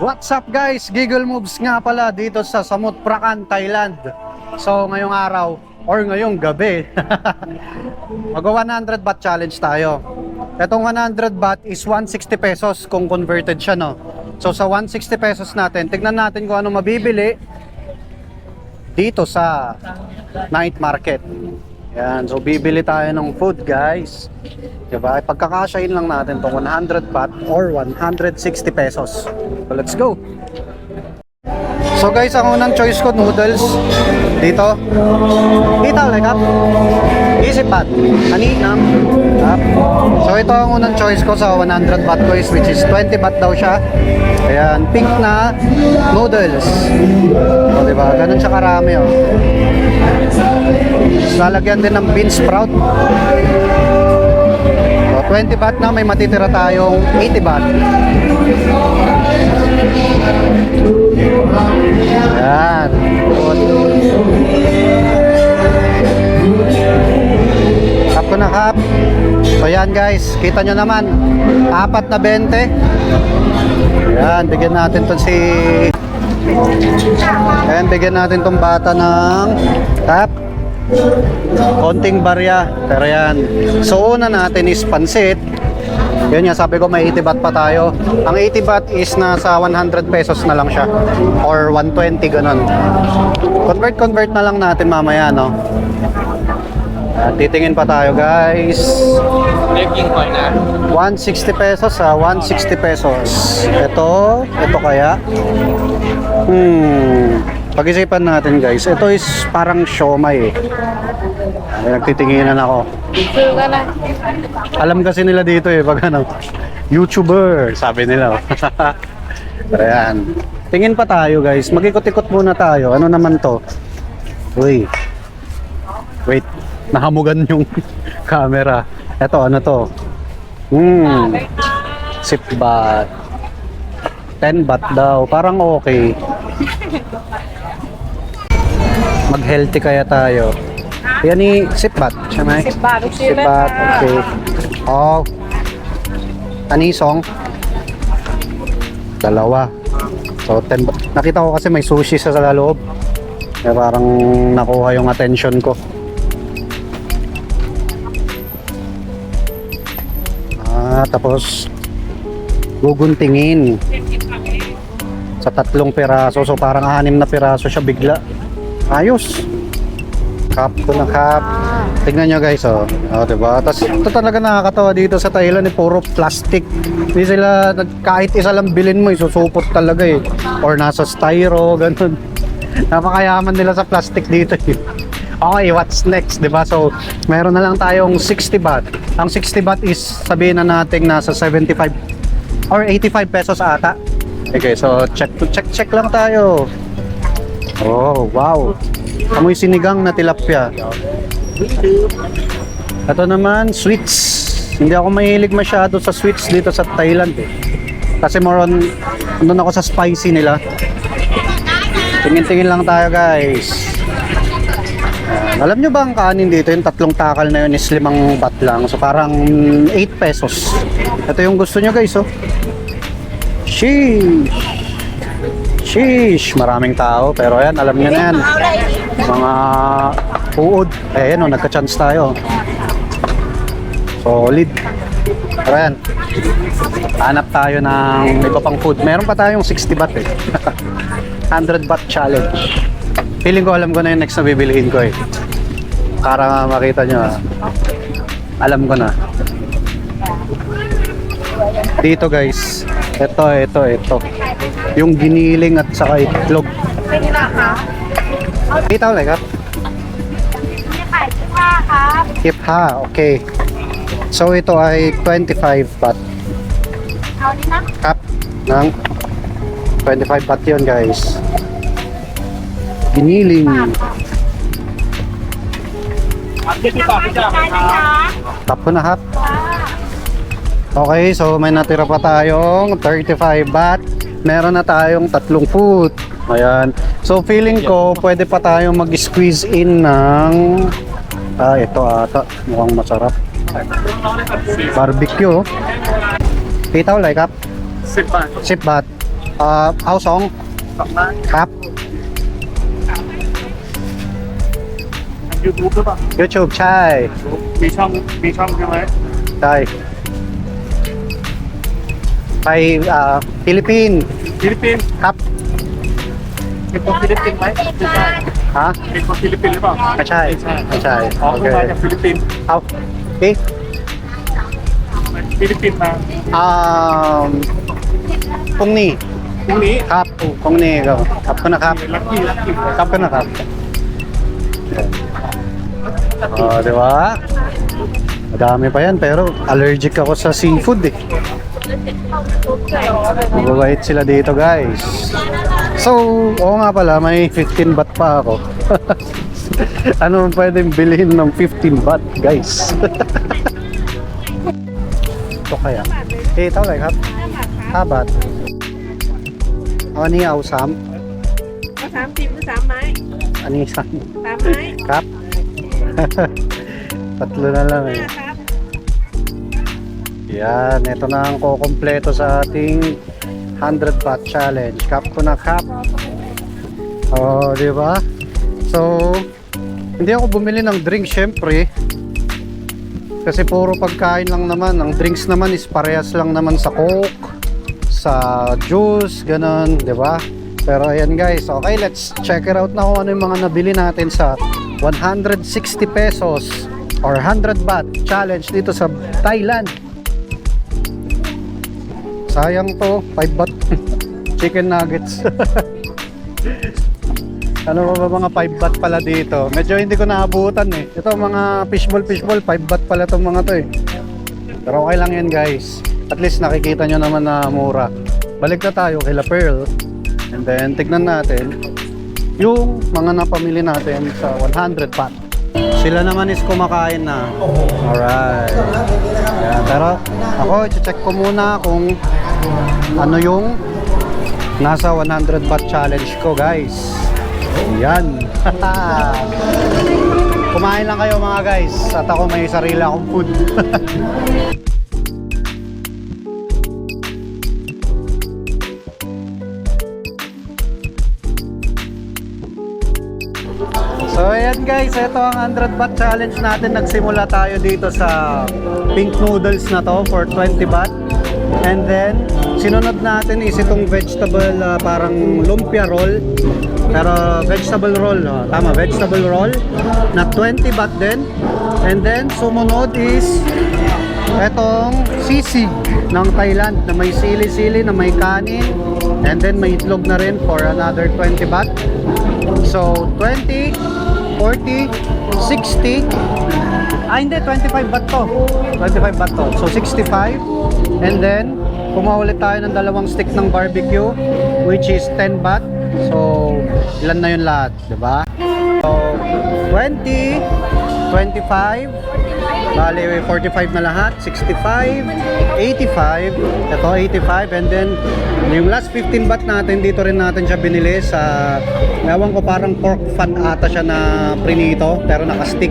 What's up guys? Giggle Moves nga pala dito sa Samut Prakan, Thailand. So ngayong araw or ngayong gabi, mag 100 baht challenge tayo. Itong 100 baht is 160 pesos kung converted siya no. So sa 160 pesos natin, tignan natin kung ano mabibili dito sa night market. Yan, so bibili tayo ng food guys. Diba? Pagkakasyahin lang natin tong 100 baht or 160 pesos. So let's go! So guys, ang unang choice ko noodles dito. Dito, like up. Easy baht. Kanina. Up. So ito ang unang choice ko sa 100 baht ko which is 20 baht daw siya. Ayan, pink na noodles. O diba? Ganun siya karami oh. Lalagyan din ng bean sprout. So, 20 baht na may matitira tayong 80 baht. Yan. Kap ko na kap. So yan guys, kita nyo naman. Apat na 20. Yan, bigyan natin to si... Ayan, bigyan natin tong bata ng tap. Konting barya. Pero yan. So una natin is pansit. Yun nga, sabi ko may 80 baht pa tayo. Ang 80 baht is nasa 100 pesos na lang siya. Or 120, ganun. Convert, convert na lang natin mamaya, no? At titingin pa tayo, guys. 160 pesos ha, 160 pesos. Ito, ito kaya. Hmm. Pag-isipan natin guys, ito is parang siomay eh. Ay, nagtitinginan ako. Alam kasi nila dito eh, pag ano, YouTuber, sabi nila. oh. Pero yan. Tingin pa tayo guys, mag-ikot-ikot muna tayo. Ano naman to? Uy. Wait, nahamugan yung camera. Ito, ano to? Hmm. Sip baht. 10 baht daw. Parang okay. Mag-healthy kaya tayo. Yan ni sip baht. Siya may? Sip baht, Sip baht. Okay. Oh. Anisong. Dalawa. So, 10 baht. Nakita ko kasi may sushi sa sa loob. Kaya parang nakuha yung attention ko. Ah, tapos guguntingin sa tatlong piraso. So parang anim na piraso siya bigla. Ayos. Cup ko na cup. Tingnan nyo guys, oh. Oh, diba? Tapos ito talaga nakakatawa dito sa Thailand, eh, puro plastic. Hindi sila, kahit isa lang bilhin mo, isusupot talaga eh. Or nasa styro, ganun. Napakayaman nila sa plastic dito eh. Okay, what's next, 'di ba? So, meron na lang tayong 60 baht. Ang 60 baht is sabihin na nating nasa 75 or 85 pesos ata. Okay, so check check check lang tayo. Oh, wow. Amoy sinigang na tilapia. Ito naman, sweets. Hindi ako mahilig masyado sa sweets dito sa Thailand eh. Kasi more on, andun ako sa spicy nila. Tingin-tingin lang tayo guys. Ayan. Alam nyo ba ang kanin dito, yung tatlong takal na yun is limang baht lang. So parang 8 pesos. Ito yung gusto nyo guys oh. Sheesh. Sheesh. Maraming tao. Pero ayan, alam nyo na yan. Mga uod. Ayan oh, nagka-chance tayo. Solid. Pero ayan. Hanap tayo ng iba pang food. Meron pa tayong 60 baht eh. 100 baht challenge. Feeling ko alam ko na yung next na bibilihin ko eh. Para makita nyo ah. Alam ko na. Dito guys. Ito, ito, ito. Yung giniling at saka itlog. Dito like ah. Kip ha, okay. So ito ay 25 baht. Cup ng 25 baht yun guys. Giniling. Tap ko na hap. Okay, so may natira pa tayong 35 baht Meron na tayong tatlong food. Ayan. So feeling ko pwede pa tayong mag-squeeze in ng ah ito ata mukhang masarap. Barbecue. Pitaw like up. สิบบาท สิบบาทเอ่อเอาสอง สองล้าน ครับ ยูทูบหรือเปล่า YouTube ใช่ มีช่องมีช่องใช่ไหม ใช่ ไปเอ่อฟิลิปปินส์ฟิลิปปินส์ครับเป็นคนฟิลิปปินส์ไหมไม่ใช่ฮะเป็นคนฟิลิปปินส์หรือเปล่าไม่ใช่ไม่ใช่ไม่ใช่อ๋อโอเพิ่เคงมาจากฟิลิปปินส์เอาพี่ฟิลิปปินส์มาอ่าพรุ่งนี้พรุ่งนี้ครับพรุ่งนี้ก็ขอบคุณนะครับลัคกี้ลัคกี้ขอบคุณนะครับ Oh, di ba? Madami pa yan, pero allergic ako sa seafood eh. Mababait sila dito guys. So, oo nga pala, may 15 baht pa ako. ano pwedeng bilhin ng 15 baht guys? Ito kaya? Eh, ito kayaครับ5บาทเอาอันนี้เอาสาม ก็สามสิบหรือสามไม้ อันนี้สาม สามไม้ ครับ Tatlo na lang eh. ห้าครับ yan, ito na ang kukompleto sa ating 100 baht challenge. Cup ko na cup. Oh, di ba? So, hindi ako bumili ng drink syempre. Kasi puro pagkain lang naman. Ang drinks naman is parehas lang naman sa coke, sa juice, ganun, di ba? Pero ayan guys, okay, let's check it out na kung ano yung mga nabili natin sa 160 pesos or 100 baht challenge dito sa Thailand. Sayang to, 5 baht. Chicken nuggets. ano ba mga 5 baht pala dito? Medyo hindi ko naabutan eh. Ito mga fishball fishball, 5 baht pala itong mga to eh. Pero okay lang yan guys. At least nakikita nyo naman na mura. Balik na tayo kay La Pearl. And then tignan natin yung mga napamili natin sa 100 baht. Sila naman is kumakain na. Alright. Yan. Pero ako, check ko muna kung ano yung nasa 100 baht challenge ko guys. Yan. Kumain lang kayo mga guys. At ako may sarili akong food. So ayan guys, ito ang 100 baht challenge natin. Nagsimula tayo dito sa pink noodles na to for 20 baht. And then, sinunod natin is itong vegetable ah, parang lumpia roll. Pero vegetable roll, no? tama, vegetable roll na 20 baht din. And then, sumunod is etong sisig ng Thailand na may sili-sili, na may kanin. And then, may itlog na rin for another 20 baht. So, 20, 40, 60. Ah, hindi. 25 baht to. 25 baht to. So, 65. And then, kumuha tayo ng dalawang stick ng barbecue, which is 10 baht. So, ilan na yun lahat, di ba? So, 20, 25, bali 45 na lahat, 65, 85, ito 85, and then yung last 15 baht natin, dito rin natin siya binili sa, ewan ko parang pork fat ata siya na prinito, pero naka-stick.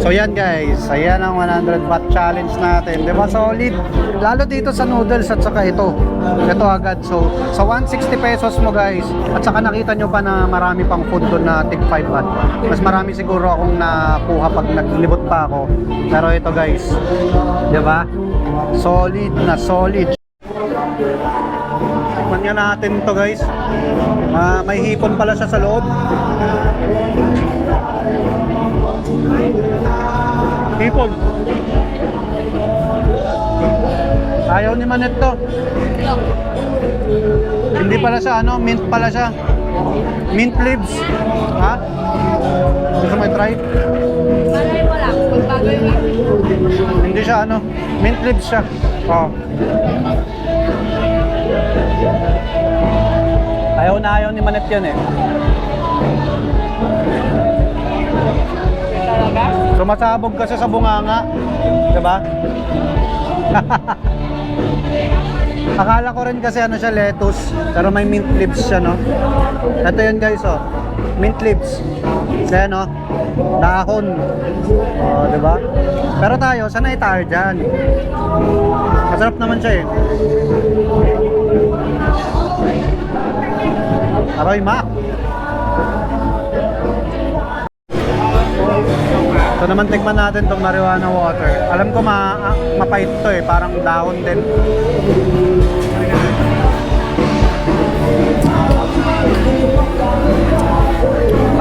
So yan guys, ayan ang 100 baht challenge natin, di ba solid? Lalo dito sa noodles at saka ito, ito agad. So sa 160 pesos mo guys, at saka nakita nyo pa na marami pang food doon na tig 5 baht. Mas marami siguro akong nakuha pag naglibot pa ako. Pero ito guys, di ba? Solid na solid. Tikman nga natin to guys. Ma may hipon pala siya sa loob. Hipon. Ayaw ni Manet to. Hindi pala siya ano, mint pala siya. Mint leaves. Ha? Gusto mo i-try? Lang, pagbagoy lang. Hindi siya ano, mint leaves siya. Oh. Ayaw na ayaw ni Manet yun eh. Talaga? Sumasabog kasi sa bunganga. Diba? Akala ko rin kasi ano siya, lettuce. Pero may mint leaves siya, no? Ito yun guys, oh mint leaves. Kaya no, dahon. O, oh, diba? Pero tayo, sana sanay tayo dyan. Masarap naman siya eh. Aroy Mac. So naman tikman natin tong marijuana water. Alam ko ma ah, mapait to eh, parang dahon din.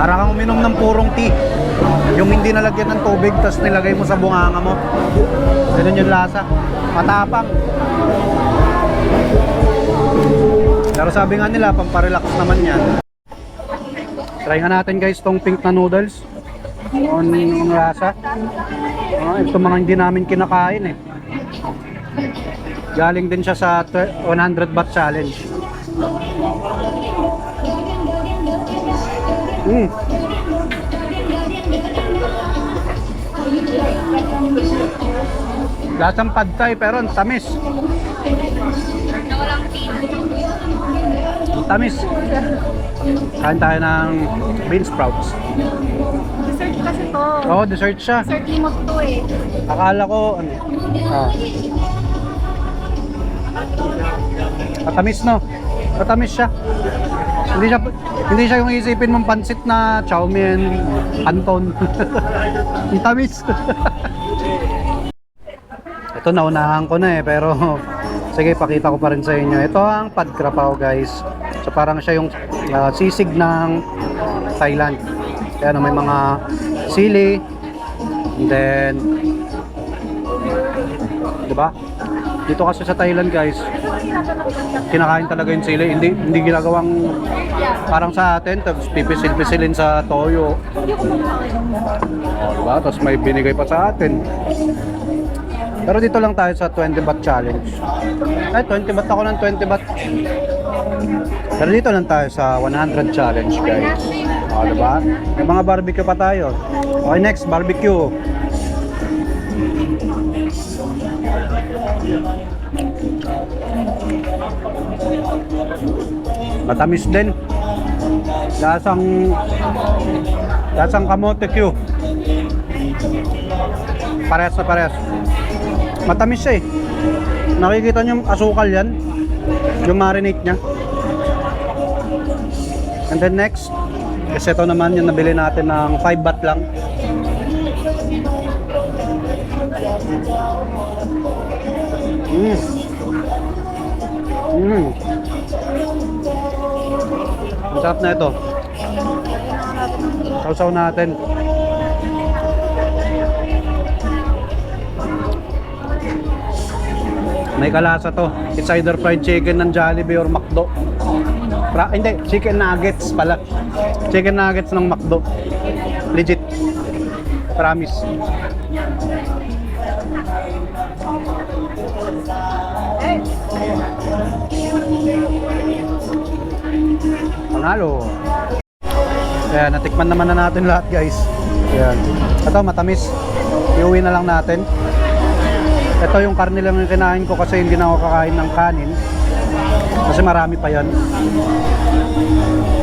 Para kang uminom ng purong tea. Yung hindi nalagyan ng tubig tapos nilagay mo sa bunganga mo. Ganun yung lasa. Matapang. Pero sabi nga nila, pamparelax naman yan. Try nga natin guys tong pink na noodles. On yung lasa. Ah, ito mga hindi namin kinakain eh. Galing din siya sa tw- 100 baht challenge. Mm. Lasang pad thai pero ang tamis. Na walang. Ang tamis. Kain tayo ng bean sprouts. Dessert kasi to. Oo, oh, dessert siya. Dessert limot to eh. Akala ko, ano, ah. Matamis no? Matamis siya. Hindi siya, hindi siya yung isipin mong pansit na chow mein, anton. Ang tamis. Ito naunahan ko na eh, pero sige, pakita ko pa rin sa inyo. Ito ang pad krapao guys. So parang siya yung ah, sisig ng Thailand. Kaya ano, may mga sili, and then Di ba? Dito kasi sa Thailand guys, kinakain talaga yung sili. Hindi hindi ginagawang parang sa atin, tapos pipisil-pisilin sa toyo. Oh, di ba? Tapos may binigay pa sa atin. Pero dito lang tayo sa 20 baht challenge. Ay, 20 baht ako ng 20 baht. Pero dito lang tayo sa 100 challenge guys. O, di ba? May mga barbecue pa tayo. Okay, next, barbecue. Matamis din. Lasang lasang kamote Q. Parehas na parehas. Matamis siya eh. Nakikita niyo yung asukal yan. Yung marinate niya. And then next, is ito naman yung nabili natin ng 5 baht lang. Mm. Mm. Ang sarap na ito. Sausaw natin. May kalasa to. It's either fried chicken ng Jollibee or McDo. Pra hindi, chicken nuggets pala. Chicken nuggets ng McDo. Legit. Promise. Panalo. Ayan, natikman naman na natin lahat guys. Ayan. Ito, matamis. Iuwi na lang natin. Ito yung karne lang yung kinain ko kasi hindi na ako kakain ng kanin. Kasi marami pa yan.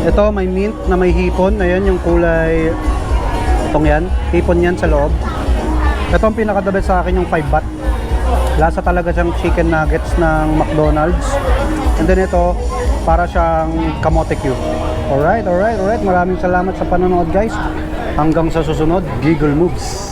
Ito, may mint na may hipon. Ayan, yung kulay... Itong yan. Hipon yan sa loob. Ito ang pinakadabi sa akin yung 5 baht. Lasa talaga siyang chicken nuggets ng McDonald's. And then ito, para siyang kamote cube. Alright, alright, alright. Maraming salamat sa panonood guys. Hanggang sa susunod, Giggle Moves.